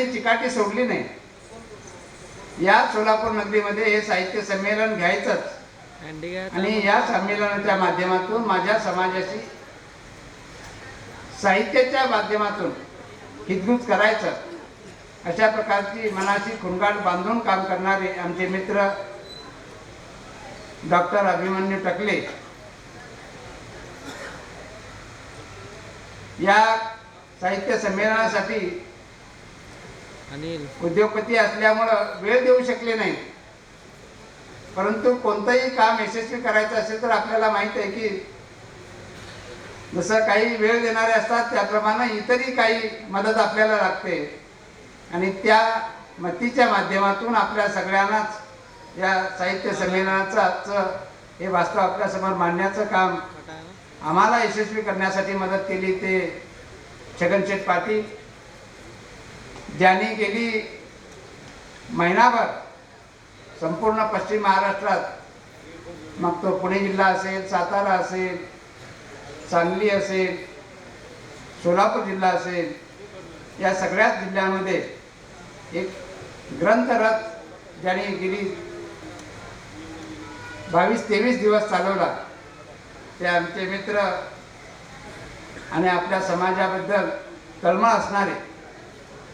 त्यांनी चिकाटी सोडली नाही. या सोलापूर नगरीमध्ये हे साहित्य संमेलन घ्यायचंच. आणि या संमेलनाच्या माध्यमातून माझ्या समाजाशी साहित्याच्या माध्यमातून हितगुज करायचं. अशा प्रकारची मनाची खुणगाट बांधून काम करणारे आमचे मित्र डॉक्टर अभिमन्यू टकले या साहित्य संमेलनासाठी अनिल. उद्योगपती असल्यामुळं वेळ देऊ शकले नाही. परंतु कोणतंही काम यशस्वी करायचं असेल तर आपल्याला माहीत आहे की जसं काही वेळ देणारे असतात त्याप्रमाणे इतरही काही मदत आपल्याला लागते. आणि त्या मतीच्या माध्यमातून आपल्या सगळ्यांनाच या साहित्य संमेलनाचं हे वास्तव आपल्यासमोर मांडण्याचं काम आम्हाला यशस्वी करण्यासाठी मदत केली ते छगनशेठ पाटील. ज्यांनी गेली महिनाभर संपूर्ण पश्चिम महाराष्ट्रात मग तो पुणे जिल्हा असेल सातारा असेल सांगली असेल सोलापूर जिल्हा असेल या सगळ्याच जिल्ह्यामध्ये एक ग्रंथरथ ज्याने गेली बावीस तेवीस दिवस चालवला. ते आमचे मित्र आणि आपल्या समाजाबद्दल तळमळ असणारे.